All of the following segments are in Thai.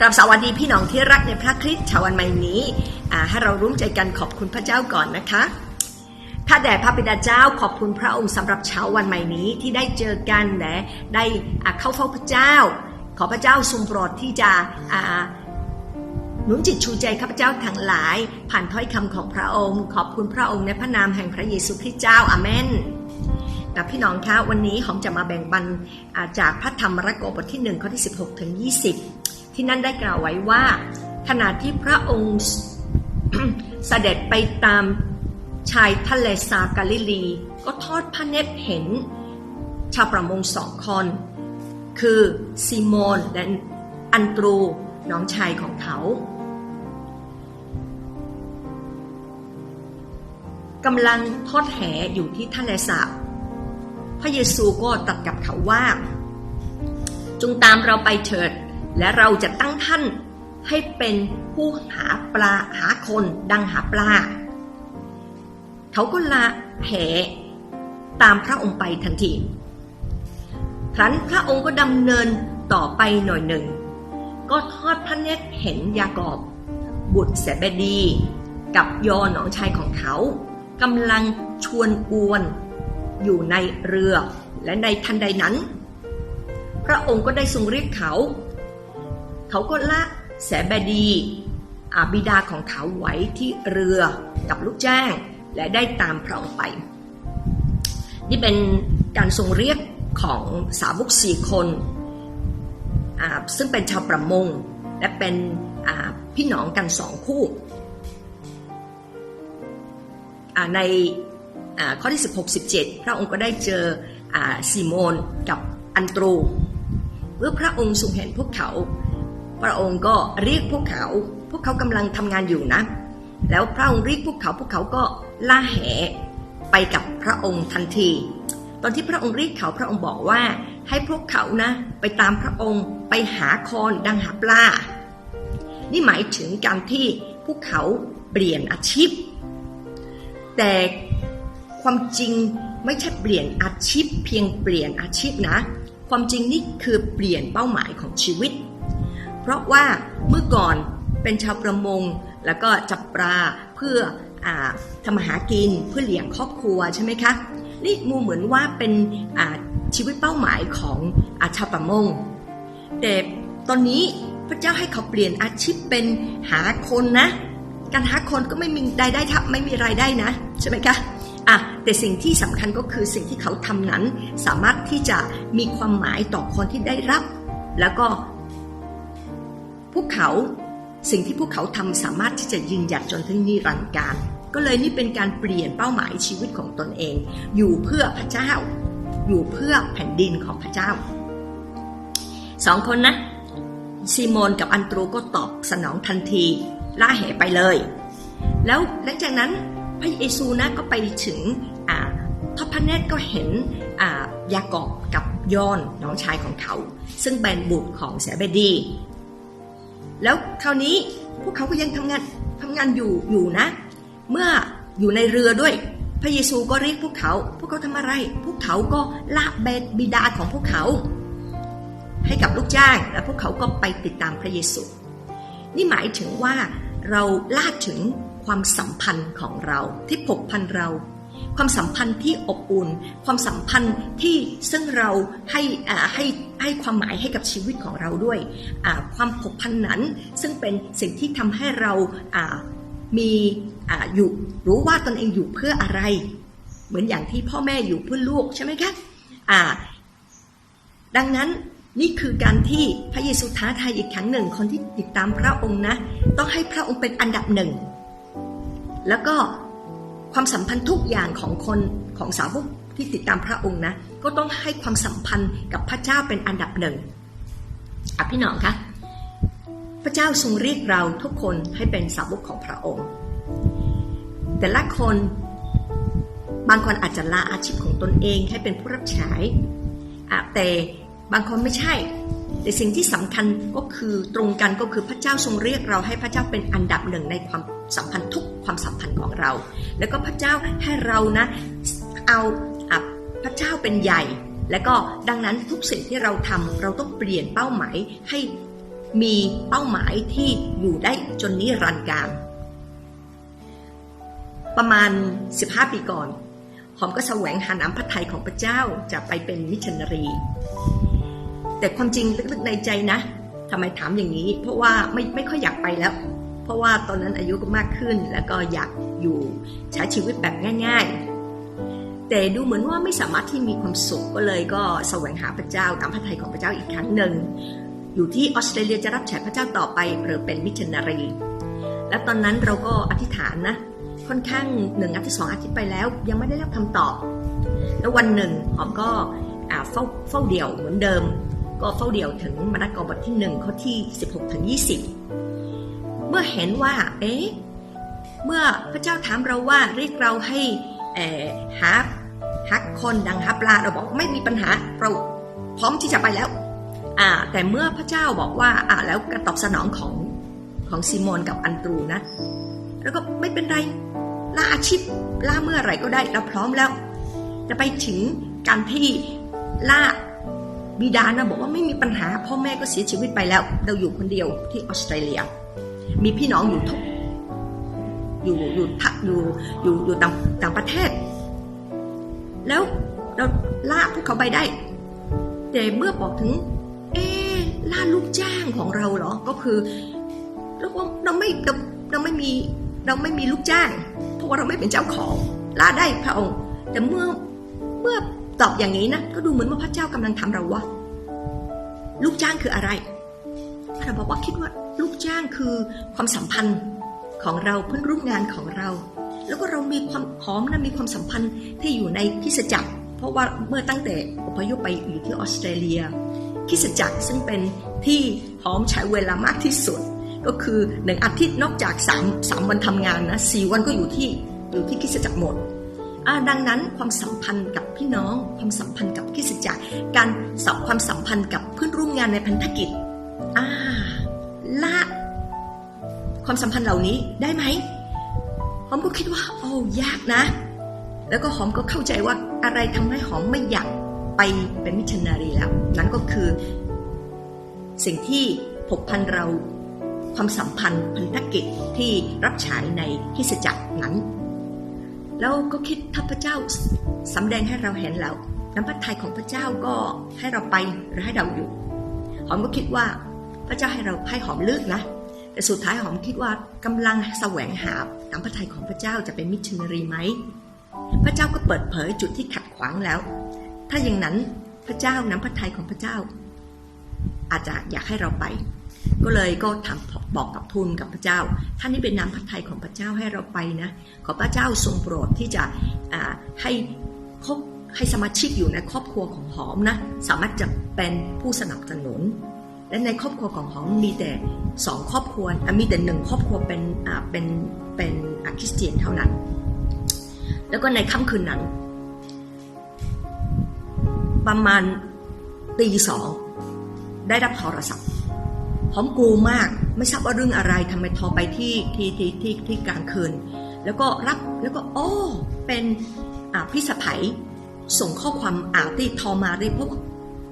กราบสวัสดีพี่น้องที่รักในพระคริสต์ชาววันใหม่นี้ให้เราร่วมใจกันขอบคุณพระเจ้าก่อนนะคะข้าแต่พระบิดาเจ้าขอบคุณพระองค์สำหรับเช้าวันใหม่นี้ที่ได้เจอกันและได้เข้าเฝ้าพระเจ้า ขอพระเจ้าทรงโปรดที่จะหนุนจิตชูใจข้าพเจ้าทั้งหลาย ผ่านถ้อยคำของพระองค์ ขอบคุณพระองค์ในพระนามแห่งพระเยซูคริสต์เจ้าอาเมนกับพี่น้องคะวันนี้หอมจะมาแบ่งปันจากพระธรรมระโกบทที่1ข้อที่ 16 ถึง 20 ที่นั่นได้กล่าวไว้ว่า ขณะที่พระองค์เสด็จไปตามชายทะเลสาบกาลิลี ก็ทอดพระเนตรเห็น ชาวประมงสองคน คือซีโมนและอันตรูน้องชายของเขากำลังทอดแหอยู่ที่ทะเลสาบ พระเยซูก็ตรัสกับเขาว่า จงตามเราไปเถิด และเราจะตั้งท่านให้เป็นผู้หาปลาหาคนดังหาปลา เขาก็ละแหตามพระองค์ไปทันที ครั้นพระองค์ก็ดำเนินต่อไปหน่อยหนึ่ง ก็ทอดพระเนตรเห็นยากอบ บุตรเสบดี กับยอหนองชายของเขากำลังชวนกวนอยู่ในเรือและในทันใดนั้น พระองค์ก็ได้ทรงเรียกเขา เขาก็ละแสเบดีอาบิดาของเขาไว้ที่เรือกับลูกแจ้ง และได้ตามพระองค์ไป นี่เป็นการทรงเรียกของสาวกสี่คนซึ่งเป็นชาวประมง และเป็นพี่น้องกันสองคู่ในข้อที่ 16 17 พระองค์ก็ได้เจออซีโมนกับอันตรู เมื่อพระองค์ทรงเห็นพวกเขา พระองค์ก็เรียกพวกเขา พวกเขากำลังทำงานอยู่นะ แล้วพระองค์เรียกพวกเขา พวกเขาก็ล่าแหไปกับพระองค์ทันที ตอนที่พระองค์เรียกเขาพระองค์บอกว่า ให้พวกเขานะ ไปตามพระองค์ไปหาคอนดังหาปลา นี่หมายถึงการที่พวกเขาเปลี่ยนอาชีพ แต่ความจริงไม่ใช่เปลี่ยนอาชีพ เพียงเปลี่ยนอาชีพนะ ความจริงนี่คือเปลี่ยนเป้าหมายของชีวิต เพราะว่าเมื่อก่อนเป็นชาวประมง แล้วก็จับปลาเพื่ออทำมาหากินเพื่อเลี้ยงครอบครัวใช่ไหมคะนี่งูเหมือนว่าเป็นชีวิตเป้าหมายของอาชาวประมง แต่ตอนนี้พระเจ้าให้เขาเปลี่ยนอาชีพเป็นหาคนนะ การหาคนก็ไม่มีรายได้ทับไม่มีรายได้นะใช่ไหมคะอะแต่สิ่งที่สำคัญก็คือสิ่งที่เขาทำนั้น สามารถที่จะมีความหมายต่อคนที่ได้รับ แล้วก็ พวกเขาสิ่งที่พวกเขาทำสามารถที่จะยืนหยัดจนถึงนิรันดร์การ ก็เลยนี่เป็นการเปลี่ยนเป้าหมายชีวิตของตนเอง อยู่เพื่อพระเจ้า อยู่เพื่อแผ่นดินของพระเจ้าสองคนนะซีโมนกับอันตรูก็ตอบสนองทันทีล่าแหไปเลย แล้วหลังจากนั้นพระเยซูนะก็ไปถึงทอดพระเนตรก็เห็นยากอบกับยอนน้องชายของเขา ซึ่งเป็นบุตรของเสเบดี แล้วคราวนี้พวกเขาก็ยังทำงานทำงานอยู่อยู่นะ เมื่ออยู่ในเรือด้วย พระเยซูก็เรียกพวกเขา พวกเขาทำอะไร พวกเขาก็ลาเบบิดาของพวกเขา ให้กับลูกจ้างแล้วพวกเขาก็ไปติดตามพระเยซู นี่หมายถึงว่าเราลากถึงความสัมพันธ์ของเราที่ผกพันเรา ความสัมพันธ์ที่อบอุ่น ความสัมพันธ์ที่ซึ่งเราให้ให้ให้ความหมายให้กับชีวิตของเราด้วย ความผูกพันนั้นซึ่งเป็นสิ่งที่ทำให้เรามีออยู่รู้ว่าตนเองอยู่เพื่ออะไร เหมือนอย่างที่พ่อแม่อยู่เพื่อลูกใช่ไหมคะอ่าดังนั้นนี่คือการที่พระเยซูท้าทายอีกครั้งหนึ่งคนที่ติดตามพระองค์นะ ต้องให้พระองค์เป็นอันดับหนึ่ง แล้วก็ ความสัมพันธ์ทุกอย่างของคนของสาวกที่ติดตามพระองค์นะ ก็ต้องให้ความสัมพันธ์กับพระเจ้าเป็นอันดับหนึ่งอะพี่น้องคะพระเจ้าทรงเรียกเราทุกคนให้เป็นสาวกของพระองค์ แต่ละคนบางคนอาจจะลาอาชีพของตนเองให้เป็นผู้รับใช้อะแต่บางคนไม่ใช่ แต่สิ่งที่สำคัญก็คือตรงกันก็คือพระเจ้าทรงเรียกเราให้พระเจ้าเป็นอันดับหนึ่งในความสัมพันธ์ทุก ความสัมพันธ์ของเรา แล้วก็พระเจ้าให้เรานะเอาอพระเจ้าเป็นใหญ่ แล้วก็ดังนั้นทุกสิ่งที่เราทำเราต้องเปลี่ยนเป้าหมายให้มีเป้าหมายที่อยู่ได้จนนิรันดร์การประมาณ 15 ปีก่อน หอมก็แสวงหาน้ำพระทัยของพระเจ้าจะไปเป็นมิชชันนารี แต่ความจริงลึกๆในใจนะทำไมถามอย่างนี้ เพราะว่าไม่ไม่ค่อยอยากไปแล้ว เพราะว่าตอนนั้นอายุก็มากขึ้น แล้วก็อยากอยู่ใช้ชีวิตแบบง่าย ๆ แต่ดูเหมือนว่าไม่สามารถที่มีความสุขก็เลยก็แสวงหาพระเจ้าตามพระทัยของพระเจ้าอีกครั้งหนึ่ง อยู่ที่ออสเตรเลียจะรับใช้พระเจ้าต่อไปหรือเป็นมิชชันนารี และตอนนั้นเราก็อธิษฐานนะ ค่อนข้างหนึ่งอาทิตย์สองอาทิตย์ไปแล้ว ยังไม่ได้รับคำตอบ แล้ววันหนึ่งหอมก็เฝ้าเฝ้าเดี่ยวเหมือนเดิม ก็เฝ้าเดี่ยวถึงมาระกอบทที่หนึ่งข้อที่ 16ถึง20 เมื่อเห็นว่า เอ๊ะ เมื่อพระเจ้าถามเราว่าเรียกเราให้เอ่อหาฮักคนดังหาปลาเราบอกไม่มีปัญหาเราพร้อมที่จะไปแล้วอ่าแต่เมื่อพระเจ้าบอกว่าอ่าแล้วการตอบสนองของของซิโมนกับอันตรูนะ แล้วก็ไม่เป็นไรลาอาชีพลาเมื่อไหร่ก็ได้เราพร้อมแล้ว จะไปถึงการที่ล่าบิดานะบอกว่าไม่มีปัญหาพ่อแม่ก็เสียชีวิตไปแล้ว เราอยู่คนเดียวที่ออสเตรเลีย มีพี่น้องอยู่ทุก อยู่อยู่ทักอยู่อยู่อยู่ต่างต่างประเทศ แล้วเราล่าพวกเขาไปได้ แต่เมื่อบอกถึง เอ๊ล่าลูกจ้างของเราเหรอ ก็คือเราว่าเราไม่เราเราไม่มีเราไม่มีลูกจ้าง เพราะว่าเราไม่เป็นเจ้าของลาได้พระองค์ แต่เมื่อเมื่อตอบอย่างนี้นะก็ดูเหมือนว่าพระเจ้ากำลังทำเราว่าลูกจ้างคืออะไรเราบอกว่าคิดว่า ลูกจ้างคือความสัมพันธ์ของเราเพื่อนร่วมงานของเรา แล้วก็เรามีความหอมนะมีความสัมพันธ์ที่อยู่ในคิสจักร เพราะว่าเมื่อตั้งแต่อพยพไปอยู่ที่ออสเตรเลียคิสจักรซึ่งเป็นที่หอมใช้เวลามากที่สุด ก็คือหนึ่งอาทิตย์นอกจากสามสามวันทำงานนะสี่วันก็อยู่ที่อยู่ที่คิสจักรหมดดังนั้นความสัมพันธ์กับพี่น้อง ความสัมพันธ์กับคิสจักร การสัมความสัมพันธ์กับเพื่อนร่วมงานในพันธกิจอ่า ความสัมพันธ์เหล่านี้ได้ไหมหอมก็คิดว่า โอ้ยากนะ แล้วก็หอมก็เข้าใจว่าอะไรทำให้หอมไม่อยากไปเป็นมิชชันนารีแล้ว นั่นก็คือ สิ่งที่ผกพันเราความสัมพันธ์พันธกิจที่รับฉายในคิสจักรนั้น แล้วก็คิดถ้าพระเจ้าสำแดงให้เราเห็นแล้วน้ำพระทัยของพระเจ้าก็ให้เราไปหรือให้เราอยู่ หอมก็คิดว่าพระเจ้าให้เราให้หอมเลือกนะ แต่สุดท้ายหอมคิดว่ากำลังแสวงหาน้ำพระทัยของพระเจ้าจะเป็นมิชชันนารีไหมพระเจ้าก็เปิดเผยจุดที่ขัดขวางแล้ว ถ้าอย่างนั้นพระเจ้าน้ำพระทัยของพระเจ้า อาจจะอยากให้เราไป ก็เลยก็ถามบอกกับทูลกับพระเจ้า ท่านนี้เป็นน้ำพระทัยของพระเจ้าให้เราไปนะขอพระเจ้าทรงโปรดที่จะให้คบให้สมาชิกอยู่ในครอบครัวของหอมนะ สามารถจะเป็นผู้สนับสนุน และในครอบครัวของหอมมีแต่สองครอบครัวมีแต่หนึ่งครอบครัวเป็นเป็นเป็นคริสเตียนเท่านั้น แล้วก็ในค่ำคืนนั้น ประมาณตีสองได้รับโทรศัพท์หอมกูมากไม่ทราบว่าเรื่องอะไรทำไมโทรไปที่ที่ที่ที่ที่กลางคืน แล้วก็รับแล้วก็โอ้เป็นอ่าพี่สะพ้ยส่งข้อความอ่าที่โทรมาเลยเพราะว่า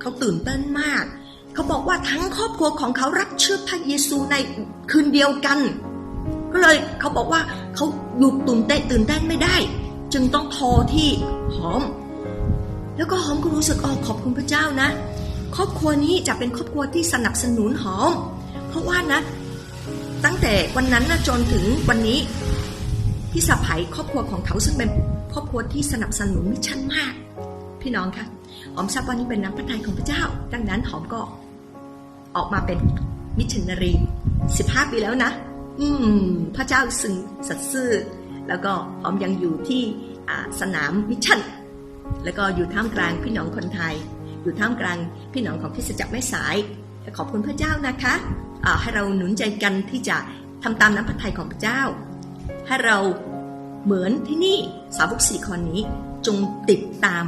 เขาตื่นเต้นมาก เขาบอกว่าทั้งครอบครัวของเขารับเชื่อพระเยซูในคืนเดียวกัน ก็เลยเขาบอกว่าเขาหยุดตื่นเต้นตื่นเต้นไม่ได้ จึงต้องทรที่หอม แล้วก็หอมก็รู้สึกอ๋อขอบคุณพระเจ้านะ ครอบครัวนี้จะเป็นครอบครัวที่สนับสนุนหอม เพราะว่านะ ตั้งแต่วันนั้นนะจนถึงวันนี้พี่สะพ้ยครอบครัวของเขาซึ่งเป็นครอบครัวที่สนับสนุนมิชชั่นมาก พี่น้องคะหอมทราบว่านี้เป็นน้ำพระทัยของพระเจ้า ดังนั้นหอมก็ ออกมาเป็นมิชชันนารี15ปีแล้วนะ อืม พระเจ้าซึ่งสัตย์ซื่อ แล้วก็หอมยังอยู่ที่สนามมิชชั่น แล้วก็อยู่ท่ามกลางพี่น้องคนไทย อยู่ท่ามกลางพี่น้องของคริสจักรแม่สาย ขอบคุณพระเจ้านะคะะให้เราหนุนใจกันที่จะทำตามน้ำพระทัยของพระเจ้า ให้เราเหมือนที่นี่สาวกสี่คนนี้จงติดตาม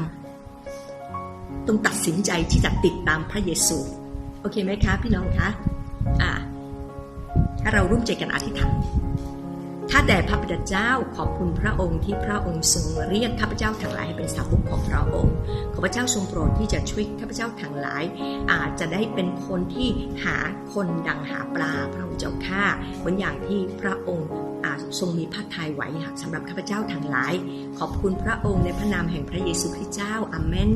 ต้องตัดสินใจที่จะติดตามพระเยซู โอเคไหมคะพี่น้องคะอ่าถ้าเราร่วมใจกันอธิษฐานข้าแต่พระบิดาเจ้าขอบคุณพระองค์ที่พระองค์ทรงเรียกข้าพเจ้าทั้งหลายให้เป็นสาวกของพระองค์ขอพระเจ้าทรงโปรดที่จะช่วยข้าพเจ้าทั้งหลาย อาจจะได้เป็นคนที่หาคนดังหาปลาพระองค์เจ้าข้าเหมือนอย่างที่พระองค์อาทรงมีพระทัยไว้สำหรับข้าพเจ้าทั้งหลาย ขอบคุณพระองค์ในพระนามแห่งพระเยซูคริสต์เจ้าอาเมน